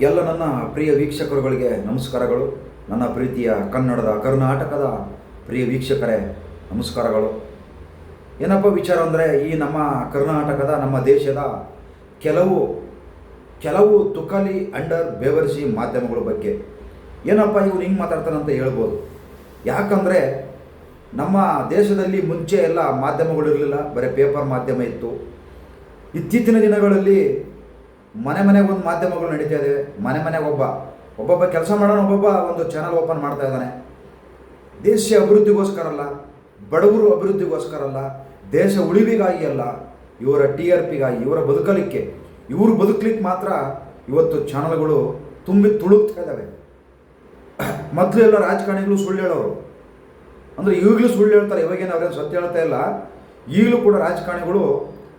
ಎಲ್ಲ ನನ್ನ ಪ್ರಿಯ ವೀಕ್ಷಕರುಗಳಿಗೆ ನಮಸ್ಕಾರಗಳು. ನನ್ನ ಪ್ರೀತಿಯ ಕನ್ನಡದ, ಕರ್ನಾಟಕದ ಪ್ರಿಯ ವೀಕ್ಷಕರೇ, ನಮಸ್ಕಾರಗಳು. ಏನಪ್ಪ ವಿಚಾರ ಅಂದರೆ, ಈ ನಮ್ಮ ಕರ್ನಾಟಕದ, ನಮ್ಮ ದೇಶದ ಕೆಲವು ಕೆಲವು ತುಕಲಿ ಅಂಡರ್ ಬೇವರ್ಸಿ ಮಾಧ್ಯಮಗಳ ಬಗ್ಗೆ. ಏನಪ್ಪ ಇವ್ರು ಹಿಂಗೆ ಮಾತಾಡ್ತಾರೆ ಅಂತ ಹೇಳ್ಬೋದು. ಯಾಕಂದರೆ, ನಮ್ಮ ದೇಶದಲ್ಲಿ ಮುಂಚೆ ಎಲ್ಲ ಮಾಧ್ಯಮಗಳು ಇರಲಿಲ್ಲ. ಬರೀ ಪೇಪರ್ ಮಾಧ್ಯಮ ಇತ್ತು. ಇತ್ತೀಚಿನ ದಿನಗಳಲ್ಲಿ ಮನೆ ಮನೆಗೆ ಒಂದು ಮಾಧ್ಯಮಗಳು ನಡೀತಾ ಇದ್ದಾವೆ ಮನೆ ಮನೆಗೆ ಒಬ್ಬ, ಒಬ್ಬೊಬ್ಬ ಕೆಲಸ ಮಾಡೋಣ ಒಬ್ಬೊಬ್ಬ ಒಂದು ಚಾನಲ್ ಓಪನ್ ಮಾಡ್ತಾ ಇದ್ದಾನೆ. ದೇಶ ಅಭಿವೃದ್ಧಿಗೋಸ್ಕರ ಅಲ್ಲ ಬಡವರು ಅಭಿವೃದ್ಧಿಗೋಸ್ಕರ ಅಲ್ಲ ದೇಶ ಉಳಿವಿಗಾಗಿ ಅಲ್ಲ, ಇವರ ಟಿ ಆರ್ ಪಿಗಾಗಿ ಇವರ ಬದುಕಲಿಕ್ಕೆ, ಇವರು ಬದುಕಲಿಕ್ಕೆ ಮಾತ್ರ ಇವತ್ತು ಚಾನಲ್ಗಳು ತುಂಬಿ ತುಳುಕ್ತಾ ಇದ್ದಾವೆ. ಮೊದಲು ಎಲ್ಲ ರಾಜಕಾರಣಿಗಳು ಸುಳ್ಳು ಹೇಳೋರು. ಅಂದರೆ ಈಗಲೂ ಸುಳ್ಳು ಹೇಳ್ತಾರೆ, ಇವಾಗೇನು ಅವ್ರೇನು ಸತ್ಯ ಹೇಳ್ತಾ ಇಲ್ಲ. ಈಗಲೂ ಕೂಡ ರಾಜಕಾರಣಿಗಳು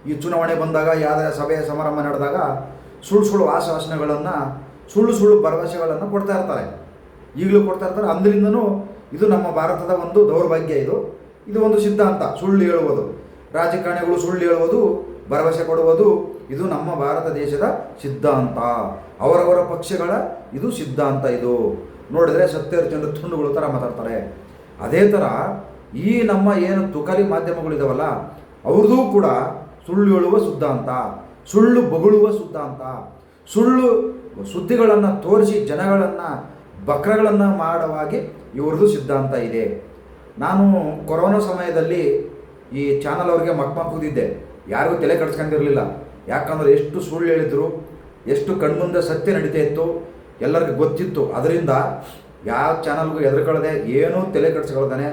ಈ ಚುನಾವಣೆ ಬಂದಾಗ ಯಾವುದೇ ಸಭೆ ಸಮಾರಂಭ ನಡೆದಾಗ ಸುಳ್ಳು ಸುಳ್ಳು ಆಶ್ವಾಸನೆಗಳನ್ನು ಸುಳ್ಳು ಸುಳ್ಳು ಭರವಸೆಗಳನ್ನು ಕೊಡ್ತಾ ಇರ್ತಾರೆ. ಈಗಲೂ ಕೊಡ್ತಾ ಇರ್ತಾರೆ. ಅಂದ್ರಿಂದನೂ ಇದು ನಮ್ಮ ಭಾರತದ ಒಂದು ದೌರ್ಭಾಗ್ಯ ಇದು. ಇದು ಒಂದು ಸಿದ್ಧಾಂತ. ಸುಳ್ಳು ಹೇಳುವುದು. ರಾಜಕಾರಣಿಗಳು ಸುಳ್ಳು ಹೇಳುವುದು, ಭರವಸೆ ಕೊಡುವುದು, ಇದು ನಮ್ಮ ಭಾರತ ದೇಶದ ಸಿದ್ಧಾಂತ. ಅವರವರ ಪಕ್ಷಗಳ ಇದು ಸಿದ್ಧಾಂತ ಇದು. ನೋಡಿದ್ರೆ ಸತ್ಯಹರಿಚಂದ್ರ ತುಂಡುಗಳು ಥರ ಮಾತಾಡ್ತಾರೆ. ಅದೇ ಥರ ಈ ನಮ್ಮ ಏನು ತುಕಲಿ ಮಾಧ್ಯಮಗಳಿದಾವಲ್ಲ ಅವ್ರದ್ದು ಕೂಡ ಸುಳ್ಳು ಹೇಳುವ ಸಿದ್ಧಾಂತ. ಸುಳ್ಳು ಬೊಗಳುವ ಸಿದ್ಧಾಂತ ಸುಳ್ಳು ಸುದ್ದಿಗಳನ್ನು ತೋರಿಸಿ ಜನಗಳನ್ನು ಬಕ್ರಗಳನ್ನು ಮಾಡುವಾಗಿ ಇವ್ರದ್ದು ಸಿದ್ಧಾಂತ ಇದೆ. ನಾನು ಕೊರೋನಾ ಸಮಯದಲ್ಲಿ ಈ ಚಾನಲ್ ಅವ್ರಿಗೆ ಮಕ್ ಕೂದಿದ್ದೆ ಯಾರಿಗೂ ತಲೆ ಕಟ್ಸ್ಕೊಂಡಿರಲಿಲ್ಲ ಯಾಕಂದ್ರೆ ಎಷ್ಟು ಸುಳ್ಳು ಹೇಳಿದ್ರು, ಎಷ್ಟು ಕಣ್ಮುಂದೆ ಸತ್ಯ ನಡೀತಾ ಇತ್ತು, ಎಲ್ಲರಿಗೂ ಗೊತ್ತಿತ್ತು. ಅದರಿಂದ ಯಾವ ಚಾನಲ್ಗೂ ಎದುರುಕೊಳ್ಳದೆ ಏನೂ ತಲೆ ಕಟ್ಸ್ಕೊಳ್ದಾನೆ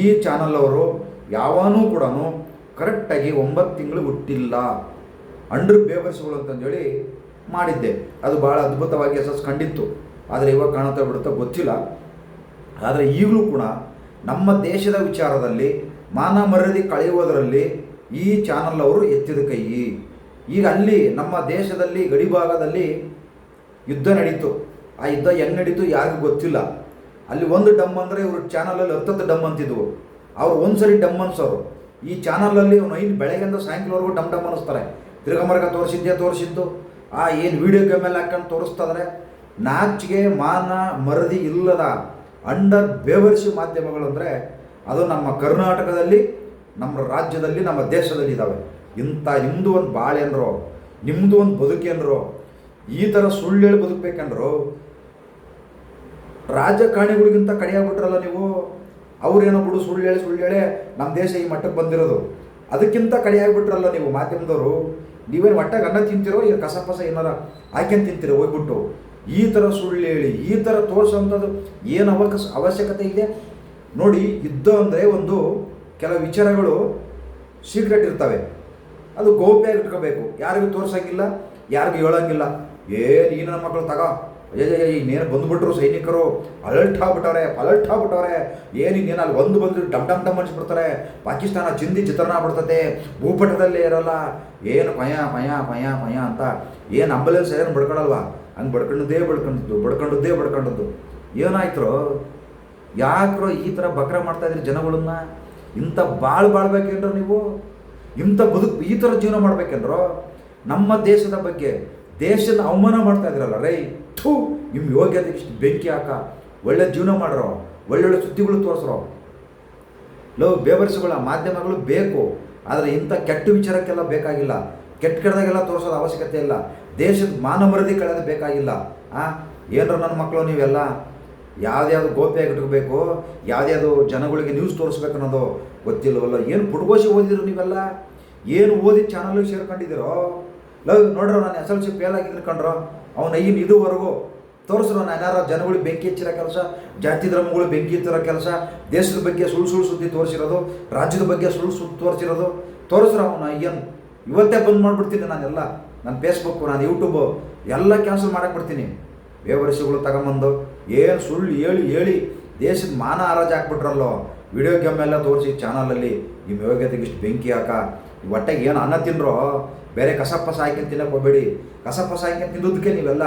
ಈ ಚಾನಲ್ ಅವರು ಯಾವನೂ ಕೂಡ ಕರೆಕ್ಟಾಗಿ ಒಂಬತ್ತು ತಿಂಗಳು ಹುಟ್ಟಿಲ್ಲ. ಅಂಡರ್ ಬೇವರ್ಸ್ಗಳು ಅಂತಂದೇಳಿ ಮಾಡಿದ್ದೆ. ಅದು ಭಾಳ ಅದ್ಭುತವಾಗಿ ಯಶಸ್ಸು ಕಂಡಿತ್ತು. ಆದರೆ ಇವಾಗ ಕಾಣುತ್ತಾ ಬಿಡುತ್ತಾ ಗೊತ್ತಿಲ್ಲ. ಆದರೆ ಈಗಲೂ ಕೂಡ ನಮ್ಮ ದೇಶದ ವಿಚಾರದಲ್ಲಿ, ಮಾನ ಮರ್ಯಾದೆ ಕಳೆಯುವುದರಲ್ಲಿ ಈ ಚಾನಲ್ ಅವರು ಎತ್ತಿದ ಕೈ. ಈಗ ಅಲ್ಲಿ ನಮ್ಮ ದೇಶದಲ್ಲಿ ಗಡಿಭಾಗದಲ್ಲಿ ಯುದ್ಧ ನಡೀತು. ಆ ಯುದ್ಧ ಹೆಂಗೆ ನಡೀತು ಯಾರಿಗೂ ಗೊತ್ತಿಲ್ಲ. ಅಲ್ಲಿ ಒಂದು ಡಮ್ ಅಂದರೆ ಇವರು ಚಾನಲಲ್ಲಿ ಹತ್ತತ್ತು ಡಮ್ ಅಂತಿದ್ವು. ಅವ್ರು ಒಂದು ಸರಿ ಡಮ್ ಅನ್ಸೋರು. ಈ ಚಾನಲಲ್ಲಿ ಅವ್ನು ಐದು ಬೆಳಗ್ಗೆಯಿಂದ ಸಾಯಂಕಾಲವರೆಗೂ ಡಮ್ ಡಮ್ ಅನ್ನಿಸ್ತಾರೆ. ತಿರುಗಮರ್ಗ ತೋರಿಸಿದ್ದೆ ತೋರಿಸಿದ್ದು? ಆ ಏನು ವೀಡಿಯೋ ಗೇಮಲ್ಲಿ ಹಾಕೊಂಡು ತೋರಿಸ್ತಾದ್ರೆ ನಾಚಿಗೆ, ಮಾನ, ಮರದಿ ಇಲ್ಲದ ಅಂಡರ್ ಬೇವರ್ಸಿ ಮಾಧ್ಯಮಗಳು ಅಂದರೆ ಅದು ನಮ್ಮ ಕರ್ನಾಟಕದಲ್ಲಿ, ನಮ್ಮ ರಾಜ್ಯದಲ್ಲಿ, ನಮ್ಮ ದೇಶದಲ್ಲಿ ಇದ್ದಾವೆ ಇಂಥ ನಿಮ್ಮದು ಒಂದು ಬಾಳೆನರೋ ನಿಮ್ಮದು ಒಂದು ಬದುಕೇನರೋ ಈ ಥರ ಸುಳ್ಳು ಹೇಳಿ ಬದುಕಬೇಕಂದ್ರು, ರಾಜಕಾರಣಿಗಳಿಗಿಂತ ಕಡಿಯಾಗ್ಬಿಟ್ರಲ್ಲ ನೀವು? ಅವ್ರೇನೋ ಬಿಡು ಸುಳ್ಳು ಹೇಳಿ ಸುಳ್ಳು ಹೇಳಿ ನಮ್ಮ ದೇಶ ಈ ಮಟ್ಟಕ್ಕೆ ಬಂದಿರೋದು. ಅದಕ್ಕಿಂತ ಕಡಿಯಾಗ್ಬಿಟ್ರಲ್ಲ ನೀವು ಮಾಧ್ಯಮದವರು. ನೀವೇನು ಹೊಟ್ಟೆಗೆ ಅನ್ನ ತಿಂತಿರೋ ಈಗ ಕಸಪಸ ಏನಾರ ಹಾಕ್ಯಂತ ತಿಂತೀರೋ ಹೋಗ್ಬಿಟ್ಟು. ಈ ಥರ ಸುಳ್ಳು ಹೇಳಿ, ಈ ಥರ ತೋರಿಸೋಂಥದ್ದು ಏನು ಅವಕ ಅವಶ್ಯಕತೆ ಇದೆ? ನೋಡಿ, ಯುದ್ಧ ಅಂದರೆ ಒಂದು ಕೆಲವು ವಿಚಾರಗಳು ಸೀಕ್ರೆಟ್ ಇರ್ತವೆ. ಅದು ಗೋಪ್ಯ ಇಟ್ಕೋಬೇಕು. ಯಾರಿಗೂ ತೋರ್ಸಂಗಿಲ್ಲ, ಯಾರಿಗೂ ಹೇಳೋಂಗಿಲ್ಲ. ಏ, ನೀನು ನನ್ನ ಮಕ್ಕಳು ತಗೋ. ನೇರ ಬಂದುಬಿಟ್ರು ಸೈನಿಕರು, ಅಲರ್ಟ್ ಆಗ್ಬಿಟ್ಟವ್ರೆ ಅಲರ್ಟ್ ಆಗ್ಬಿಟ್ಟವ್ರೆ ಏನು ಇನ್ನೇನು ಅಲ್ಲಿ ಒಂದು ಬಂದು ಡಮ್ ಡಮ್ ಡಮ್ ಅನ್ಸ್ಬಿಡ್ತಾರೆ. ಪಾಕಿಸ್ತಾನ ಚಿಂದಿ ಚಿತ್ರಣ ಆಗ್ಬಿಡ್ತದೆ ಭೂಪಟದಲ್ಲೇ ಇರೋಲ್ಲ. ಏನು ಪಯ ಪಯ ಪಯ ಪಯ ಅಂತ. ಏನು ಅಂಬುಲೆನ್ಸ್ ಏನು ಬಡ್ಕೊಳಲ್ವಾ? ಹಂಗೆ ಬಡ್ಕೊಂಡದ್ದೇ ಬಡ್ಕೊಂಡದ್ದು ಬಡ್ಕೊಂಡದ್ದೇ ಬಡ್ಕೊಂಡದ್ದು. ಏನಾಯ್ತು ಯಾಕ್ರೋ ಈ ಥರ ಬಕ್ರ ಮಾಡ್ತಾ ಇದ್ರಿ ಜನಗಳನ್ನ? ಇಂಥ ಬಾಳ್ ಬಾಳ್ಬೇಕೇನ್ರೋ ನೀವು? ಇಂಥ ಬದುಕು, ಈ ಥರ ಜೀವನ ಮಾಡ್ಬೇಕೇನ್ರೋ? ನಮ್ಮ ದೇಶದ ಬಗ್ಗೆ ದೇಶದ ಅವಮಾನ ಮಾಡ್ತಾ ಇದ್ರಲ್ಲ, ರೈ. ಥೂ ನಿಮ್ಮ ಯೋಗ್ಯತೆ ಇಷ್ಟು ಬೆಂಕಿ ಹಾಕ, ಒಳ್ಳೆ ಜೀವನ ಮಾಡ್ರೋ, ಒಳ್ಳೊಳ್ಳೆ ಸುದ್ದಿಗಳು ತೋರಿಸ್ರೋ. ಲವ್ ಬೇವರ್ಸುಗಳ ಮಾಧ್ಯಮಗಳು ಬೇಕು, ಆದರೆ ಇಂಥ ಕೆಟ್ಟ ವಿಚಾರಕ್ಕೆಲ್ಲ ಬೇಕಾಗಿಲ್ಲ. ಕೆಟ್ಟ ಕೆಟ್ಟದಾಗೆಲ್ಲ ತೋರಿಸೋದು ಅವಶ್ಯಕತೆ ಇಲ್ಲ. ದೇಶದ ಮಾನಮರದಿ ಕಳೆದು ಬೇಕಾಗಿಲ್ಲ. ಆ, ಏನರ ನನ್ನ ಮಕ್ಕಳು ನೀವೆಲ್ಲ, ಯಾವ್ದ್ಯಾವ್ದು ಗೋಪ್ಯಾಗಿ ಇಟ್ಕೋಬೇಕು ಯಾವ್ದ್ಯಾವುದು ಜನಗಳಿಗೆ ನ್ಯೂಸ್ ತೋರಿಸ್ಬೇಕು ಅನ್ನೋದು ಗೊತ್ತಿಲ್ಲವಲ್ಲ, ಏನು ಪುಟ್ಗೋಸಿ ಓದಿದ್ರು ನೀವೆಲ್ಲ? ಏನು ಓದಿ ಚಾನಲ್ಗೆ ಸೇರ್ಕೊಂಡಿದ್ದೀರೋ? ಲವ್ ನೋಡ್ರೋ, ನಾನು ಎಸ್ ಎಲ್ ಸಿ ಫೇಲ್ ಆಗಿದ್ರು ಕಂಡ್ರೋ ಅವನ ಇದುವರೆಗೂ ತೋರಿಸ್ರು ನಾನು ಯಾರು ಜನಗಳಿಗೆ ಬೆಂಕಿ ಹಚ್ಚಿರೋ ಕೆಲಸ, ಜಾತಿ ಧರ್ಮಗಳು ಬೆಂಕಿ ಹಚ್ಚಿರೋ ಕೆಲಸ, ದೇಶದ ಬಗ್ಗೆ ಸುಳ್ಳು ಸುಳ್ಳು ಸುದ್ದಿ ತೋರಿಸಿರೋದು, ರಾಜ್ಯದ ಬಗ್ಗೆ ಸುಳ್ಳು ಸುದ್ದಿ ತೋರಿಸಿರೋದು, ತೋರಿಸ್ರು ಅವನ ಏನು ಇವತ್ತೇ ಬಂದ್ ಮಾಡಿಬಿಡ್ತೀನಿ ನಾನೆಲ್ಲ. ನನ್ನ ಫೇಸ್ಬುಕ್ಕು ನಾನು ಯೂಟ್ಯೂಬು ಎಲ್ಲ ಕ್ಯಾನ್ಸಲ್ ಮಾಡಕ್ಕೆ ಬಿಡ್ತೀನಿ. ಬೇವರಿಸಿಗಳು ತಗೊಂಬಂದು, ಏನು ಸುಳ್ಳು ಹೇಳಿ ಹೇಳಿ ದೇಶದ ಮಾನ ಹರಾಜು ಹಾಕ್ಬಿಟ್ರಲ್ಲೋ ವಿಡಿಯೋ ಗೇಮ್ ಎಲ್ಲ ತೋರಿಸಿ ಚಾನಲಲ್ಲಿ ನಿಮ್ಮ ಯೋಗ್ಯತೆಗೆ ಇಷ್ಟು ಬೆಂಕಿ ಹಾಕ. ಒಟ್ಟೆಗೆ ಏನು ಅನ್ನ ತಿನ್ರೋ ಬೇರೆ ಕಸಪಸ ಹಾಕ್ಯಂತ ತಿನ್ನಕ್ಕೆ ಹೋಗಬೇಡಿ ಕಸಪಸ ಹಾಕ್ಯಂತ ತಿನ್ನೋದಕ್ಕೆ ನೀವೆಲ್ಲ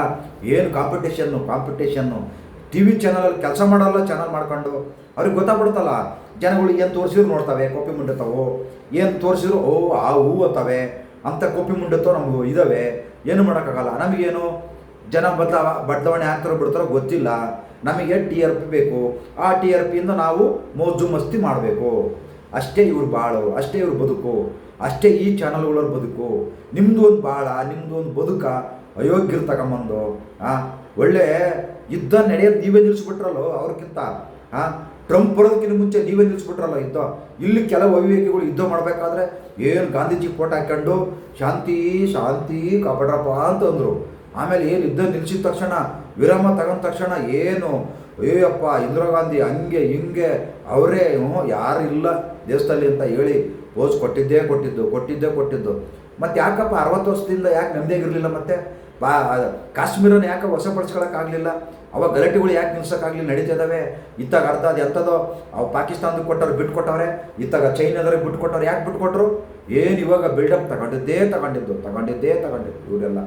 ಏನು ಕಾಂಪಿಟೇಷನ್ನು ಕಾಂಪಿಟೇಷನ್ನು ಟಿ ವಿ ಚಾನಲಲ್ಲಿ ಕೆಲಸ ಮಾಡೋಲ್ಲ ಚಾನಲ್ ಮಾಡ್ಕೊಂಡು. ಅವ್ರಿಗೆ ಗೊತ್ತಾಗ್ಬಿಡ್ತಲ್ಲ ಜನಗಳು ಏನು ತೋರಿಸಿದ್ರು ನೋಡ್ತವೆ ಕಾಪಿ ಮುಂಡತ್ತವು ಏನು ತೋರಿಸಿದ್ರು, ಓ, ಆ ಹೂ ಅಂತವೆ. ಅಂಥ ಕಾಪಿ ಮುಂಡತ್ತೋ ನಮಗೂ ಇದ್ದಾವೆ ಏನು ಮಾಡೋಕ್ಕಾಗಲ್ಲ. ನಮಗೇನು ಜನ ಬದಲಾವ ಬದಲಾವಣೆ ಆಗ್ತಾರೋ ಬಿಡ್ತಾರೋ ಗೊತ್ತಿಲ್ಲ. ನಮಗೆ ಟಿ ಆರ್ ಪಿ ಬೇಕು. ಆ ಟಿ ಆರ್ ಪಿಯಿಂದ ನಾವು ಮೋಜು ಮಸ್ತಿ ಮಾಡಬೇಕು. ಅಷ್ಟೇ ಇವ್ರು ಬಾಳು, ಅಷ್ಟೇ ಇವ್ರ ಬದುಕು, ಅಷ್ಟೇ ಈ ಚಾನಲ್ಗಳವ್ರ ಬದುಕು. ನಿಮ್ಮದು ಒಂದು ಬಾಳ ನಿಮ್ಮದು ಒಂದು ಬದುಕ ಅಯೋಗ್ಯರು ತಗೊಂಬಂದು ಆ? ಒಳ್ಳೆ ಯುದ್ಧ ನಡೆಯೋದು ನೀವೇ ನಿಲ್ಲಿಸ್ಬಿಟ್ರಲ್ಲೋ ಅವ್ರಿಗಿಂತ ಹಾಂ ಟ್ರಂಪ್ ಬರೋದಕ್ಕಿಂತ ಮುಂಚೆ ನೀವೇ ನಿಲ್ಲಿಸ್ಬಿಟ್ರಲ್ಲ ಯುದ್ಧ? ಇಲ್ಲಿ ಕೆಲವು ಅವಿವೇಕಿಗಳು ಯುದ್ಧ ಮಾಡಬೇಕಾದ್ರೆ ಏನು ಗಾಂಧೀಜಿ ಫೋಟೋ ಹಾಕ್ಕೊಂಡು ಶಾಂತಿ ಶಾಂತಿ, ಕಾಪಾಡ್ರಪ್ಪ ಅಂತಂದರು. ಆಮೇಲೆ ಏನು ಯುದ್ಧ ನಿಲ್ಲಿಸಿದ ತಕ್ಷಣ ವಿರಾಮ ತಗೊಂಡ ತಕ್ಷಣ ಏನು ಅಯ್ಯಪ್ಪ ಇಂದಿರಾ ಗಾಂಧಿ ಹಂಗೆ, ಹಿಂಗೆ, ಅವರೇ ಯಾರು ಇಲ್ಲ ದೇಶದಲ್ಲಿ ಅಂತ ಹೇಳಿ ಪೋಸ್ ಕೊಟ್ಟಿದ್ದೇ ಕೊಟ್ಟಿದ್ದು ಕೊಟ್ಟಿದ್ದೇ ಕೊಟ್ಟಿದ್ದು. ಮತ್ತು ಯಾಕಪ್ಪ ಅರವತ್ತು ವರ್ಷದಿಂದ ಯಾಕೆ ನೆಮ್ಮದಿಯಾಗಿರಲಿಲ್ಲ ಮತ್ತೆ? ಬಾ ಕಾಶ್ಮೀರನ ಯಾಕೆ ವಶಪಡಿಸ್ಕೊಳಕ್ಕಾಗಲಿಲ್ಲ ಅವಾಗ ಗಲಾಟೆಗಳು ಯಾಕೆ ನಿಲ್ಸೋಕ್ಕಾಗಲಿ ನಡೀತಿದ್ದಾವೆ ಇತ್ತಾಗ ಅರ್ಧ ಅದು ಎಂಥದೋ, ಅವು ಪಾಕಿಸ್ತಾನದ ಕೊಟ್ಟವ್ರು ಬಿಟ್ಕೊಟ್ಟವ್ರೆ ಇತ್ತಾಗ ಚೈನಾದವ್ರಿಗೆ ಬಿಟ್ಕೊಟ್ಟವ್ರು ಯಾಕೆ ಬಿಟ್ಕೊಟ್ರು ಏನು ಇವಾಗ ಬಿಲ್ಡಪ್ ತಗೊಂಡಿದ್ದೇ ತಗೊಂಡಿದ್ದು ತಗೊಂಡಿದ್ದೇ ತಗೊಂಡಿದ್ದು ಇವರೆಲ್ಲ.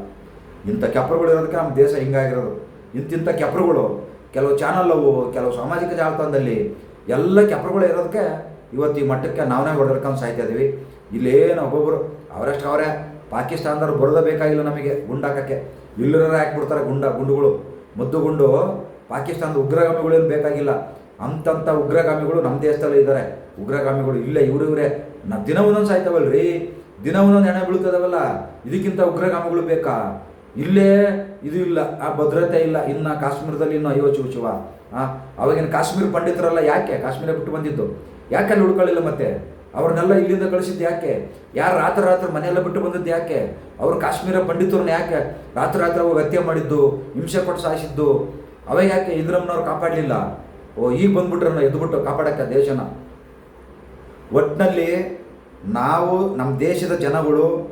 ಇಂಥ ಕೆಪ್ಪರುಗಳು ಇರೋದಕ್ಕೆ ನಮ್ಮ ದೇಶ ಹಿಂಗಾಗಿರೋದು. ಇಂತಿಂಥ ಕೆಪರುಗಳು ಕೆಲವು ಚಾನಲ್ಲವು ಕೆಲವು ಸಾಮಾಜಿಕ ಜಾಲತಾಣದಲ್ಲಿ ಎಲ್ಲ ಕೆಪರುಗಳು ಇರೋದಕ್ಕೆ ಇವತ್ತು ಈ ಮಟ್ಟಕ್ಕೆ ನಾವೇ ಹೊಡೆದ್ಕೊಂಡು ಸಾಯ್ತಾ ಇದ್ದೀವಿ ಇಲ್ಲೇನು ಒಬ್ಬೊಬ್ಬರು ಅವರಷ್ಟು ಅವರೇ, ಪಾಕಿಸ್ತಾನದವ್ರು ಬರೋದೇ ಬೇಕಾಗಿಲ್ಲ ನಮಗೆ ಗುಂಡಾಕಕ್ಕೆ. ಇಲ್ಲರ ಹಾಕ್ಬಿಡ್ತಾರೆ ಗುಂಡ, ಗುಂಡುಗಳು. ಮದ್ದು ಗುಂಡು, ಪಾಕಿಸ್ತಾನದ ಉಗ್ರಗಾಮಿಗಳೇನು ಬೇಕಾಗಿಲ್ಲ. ಅಂತಂಥ ಉಗ್ರಗಾಮಿಗಳು ನಮ್ಮ ದೇಶದಲ್ಲೇ ಇದ್ದಾರೆ. ಉಗ್ರಗಾಮಿಗಳು ಇಲ್ಲೇ, ಇವ್ರು ಇವರೇ. ನ ದಿನ ಒಂದೊಂದು ಸಾಯ್ತಾವಲ್ರಿ? ದಿನ ಒಂದೊಂದು ಹೆಣ ಬೀಳ್ತದವಲ್ಲ? ಇದಕ್ಕಿಂತ ಉಗ್ರಗಾಮಿಗಳು ಬೇಕಾ? ಇಲ್ಲೇ ಇದು ಇಲ್ಲ, ಆ ಭದ್ರತೆ ಇಲ್ಲ, ಇನ್ನು ಕಾಶ್ಮೀರದಲ್ಲಿ ಇನ್ನು ಅಯ್ಯೋ ಶಿವ ಆ, ಅವಾಗಿನ ಕಾಶ್ಮೀರ ಪಂಡಿತರಲ್ಲ ಯಾಕೆ ಕಾಶ್ಮೀರ ಬಿಟ್ಟು ಬಂದಿದ್ದು? ಯಾಕೆ ಅಲ್ಲಿ ಉಳ್ಕೊಳ್ಳಿಲ್ಲ ಮತ್ತೆ? ಅವ್ರನ್ನೆಲ್ಲ ಇಲ್ಲಿಂದ ಕಳಿಸಿದ್ದು ಯಾಕೆ? ಯಾರು ರಾತ್ರಿ ರಾತ್ರಿ ಮನೆಯೆಲ್ಲ ಬಿಟ್ಟು ಬಂದದ್ದು ಯಾಕೆ? ಅವರು ಕಾಶ್ಮೀರ ಪಂಡಿತರನ್ನ ಯಾಕೆ ರಾತ್ರಿ ರಾತ್ರಿ ಹೋಗಿ ಹತ್ಯೆ ಮಾಡಿದ್ದು, ಹಿಂಸೆ ಕೊಟ್ಟು ಸಾಯಿಸಿದ್ದು? ಅವೇ ಯಾಕೆ ಇಂದ್ರಮ್ಮನವ್ರು ಕಾಪಾಡಲಿಲ್ಲ? ಓ, ಈಗ ಬಂದ್ಬಿಟ್ರನ್ನ ಎದ್ದುಬಿಟ್ಟು ಕಾಪಾಡಕ್ಕೆ ದೇಶನ? ಒಟ್ಟಿನಲ್ಲಿ ನಾವು ನಮ್ಮ ದೇಶದ ಜನಗಳು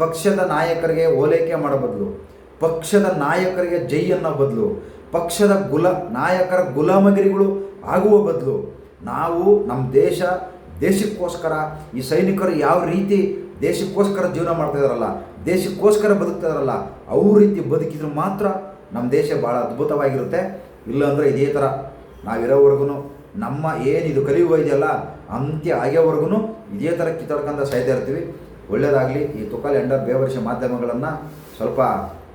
ಪಕ್ಷದ ನಾಯಕರಿಗೆ ಓಲೈಕೆ ಮಾಡೋ ಬದಲು, ಪಕ್ಷದ ನಾಯಕರಿಗೆ ಜೈ ಅನ್ನೋ ಬದಲು, ಪಕ್ಷದ ಗುಲ, ನಾಯಕರ ಗುಲಾಮಗಿರಿಗಳು ಆಗುವ ಬದಲು, ನಾವು ನಮ್ಮ ದೇಶ ದೇಶಕ್ಕೋಸ್ಕರ ಈ ಸೈನಿಕರು ಯಾವ ರೀತಿ ದೇಶಕ್ಕೋಸ್ಕರ ಜೀವನ ಮಾಡ್ತಾ ಇದಾರಲ್ಲ ದೇಶಕ್ಕೋಸ್ಕರ ಬದುಕ್ತಾ ಇದಾರಲ್ಲ ಅವ್ರ ರೀತಿ ಬದುಕಿದ್ರೆ ಮಾತ್ರ ನಮ್ಮ ದೇಶ ಭಾಳ ಅದ್ಭುತವಾಗಿರುತ್ತೆ. ಇಲ್ಲಾಂದರೆ ಇದೇ ಥರ ನಾವಿರೋವರೆಗೂ ನಮ್ಮ ಏನಿದು ಕಲಿಯುವ ಇದೆಯಲ್ಲ, ಅಂತ್ಯ ಆಗ್ಯೋವರೆಗೂ ಇದೇ ಥರ ಕಿತ್ತಾಡ್ಕೊಂಡ ಸಾಯ್ತಾ ಇರ್ತೀವಿ. ಒಳ್ಳೇದಾಗಲಿ, ಈ ತುಕಾಲಿ ಅಂಡರ್ ಬೇವರ್ಷ ಮಾಧ್ಯಮಗಳನ್ನು ಸ್ವಲ್ಪ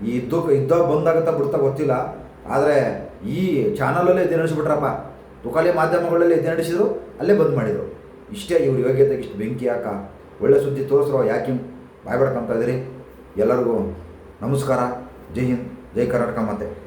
ಈ ಇದ್ದು ಇದ್ದೋ ಬಂದಾಗತ್ತ ಬಿಡ್ತಾ ಗೊತ್ತಿಲ್ಲ. ಆದರೆ ಈ ಚಾನಲಲ್ಲೇ ಇದ್ದು ನಡೆಸಿಬಿಟ್ರಪ್ಪ. ತುಕಾಲಿ ಮಾಧ್ಯಮಗಳಲ್ಲಿ ಇದ್ದು ನಡೆಸಿದ್ರು, ಅಲ್ಲೇ ಬಂದ್ ಮಾಡಿದರು. ಇಷ್ಟೇ ಇವ್ರ ಯೋಗ್ಯತೆಗೆ ಇಷ್ಟು ಬೆಂಕಿ ಹಾಕ. ಒಳ್ಳೆ ಸುದ್ದಿ ತೋರಿಸ್ರೋ ಯಾಕೆ ಬಾಯ್ ಬಡ್ಕೊಂತ ಇದ್ದೀರಿ? ಎಲ್ಲರಿಗೂ ನಮಸ್ಕಾರ. ಜೈ ಹಿಂದ್, ಜೈ ಕರ್ನಾಟಕ ಮತ್ತೆ